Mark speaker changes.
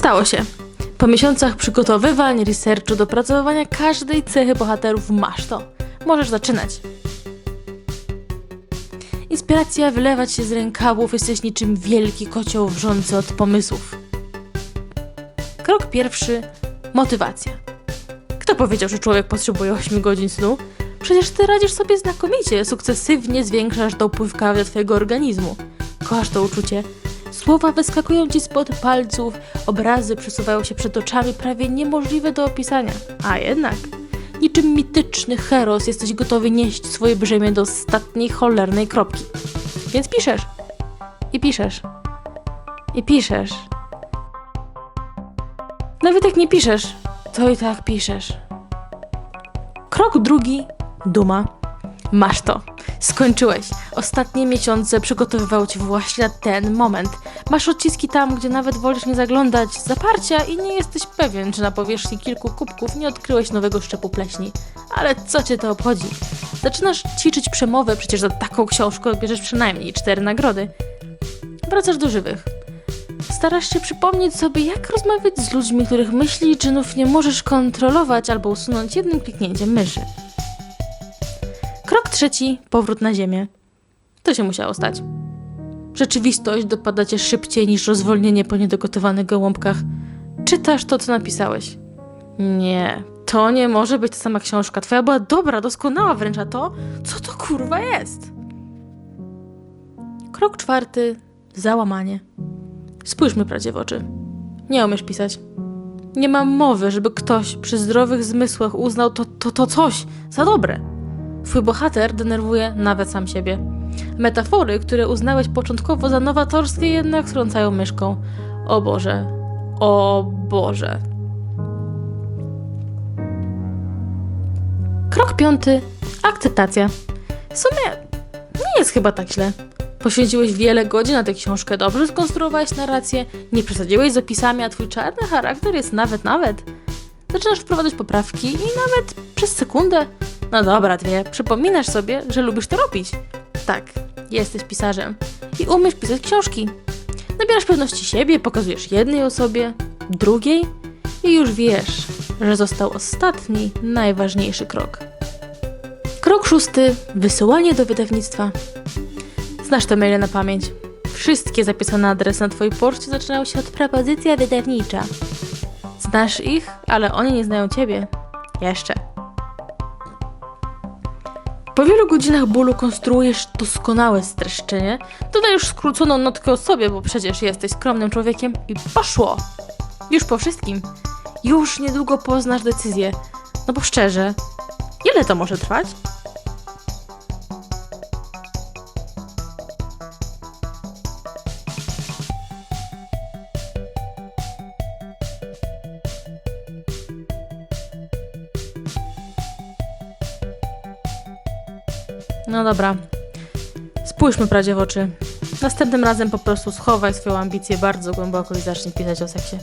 Speaker 1: Stało się. Po miesiącach przygotowywań, researchu, dopracowywania każdej cechy bohaterów masz to. Możesz zaczynać. Inspiracja wylewać się z rękawów, jesteś niczym wielki kocioł wrzący od pomysłów. Krok pierwszy motywacja. Kto powiedział, że człowiek potrzebuje 8 godzin snu? Przecież ty radzisz sobie znakomicie, sukcesywnie zwiększasz dopływ kawy do twojego organizmu. Kochasz to uczucie. Słowa wyskakują ci spod palców, obrazy przesuwają się przed oczami, prawie niemożliwe do opisania. A jednak, niczym mityczny heros jesteś gotowy nieść swoje brzemię do ostatniej cholernej kropki. Więc piszesz. I piszesz. I piszesz. Nawet jak nie piszesz, to i tak piszesz. Krok drugi duma. Masz to. Skończyłeś. Ostatnie miesiące przygotowywały cię właśnie na ten moment. Masz odciski tam, gdzie nawet wolisz nie zaglądać, zaparcia i nie jesteś pewien, czy na powierzchni kilku kubków nie odkryłeś nowego szczepu pleśni. Ale co cię to obchodzi? Zaczynasz ćwiczyć przemowę, przecież za taką książkę odbierzesz przynajmniej cztery nagrody. Wracasz do żywych. Starasz się przypomnieć sobie, jak rozmawiać z ludźmi, których myśli i czynów nie możesz kontrolować albo usunąć jednym kliknięciem myszy. Trzeci, powrót na ziemię. To się musiało stać. Rzeczywistość dopada cię szybciej niż rozwolnienie po niedogotowanych gołąbkach. Czytasz to, co napisałeś. Nie, to nie może być ta sama książka. Twoja była dobra, doskonała wręcz, a to, co to kurwa jest? Krok czwarty, załamanie. Spójrzmy prawdzie w oczy. Nie umiesz pisać. Nie mam mowy, żeby ktoś przy zdrowych zmysłach uznał to, to, to coś za dobre. Twój bohater denerwuje nawet sam siebie. Metafory, które uznałeś początkowo za nowatorskie, jednak strącają myszką. O Boże, o Boże. Krok piąty. Akceptacja. W sumie nie jest chyba tak źle. Poświęciłeś wiele godzin na tę książkę, dobrze skonstruowałeś narrację, nie przesadziłeś z opisami, a twój czarny charakter jest nawet, nawet. Zaczynasz wprowadzać poprawki i nawet przez sekundę, no dobra, dwie, przypominasz sobie, że lubisz to robić. Tak, jesteś pisarzem i umiesz pisać książki. Nabierasz pewności siebie, pokazujesz jednej osobie, drugiej i już wiesz, że został ostatni, najważniejszy krok. Krok szósty, wysyłanie do wydawnictwa. Znasz te maile na pamięć. Wszystkie zapisane adresy na twojej poczcie zaczynają się od propozycja wydawnicza. Znasz ich, ale oni nie znają ciebie. Jeszcze. Po wielu godzinach bólu konstruujesz doskonałe streszczenie, dodajesz skróconą notkę o sobie, bo przecież jesteś skromnym człowiekiem i poszło. Już po wszystkim. Już niedługo poznasz decyzję. No bo szczerze, ile to może trwać? No dobra. Spójrzmy prawdzie w oczy. Następnym razem po prostu schowaj swoją ambicję bardzo głęboko i zacznij pisać o seksie.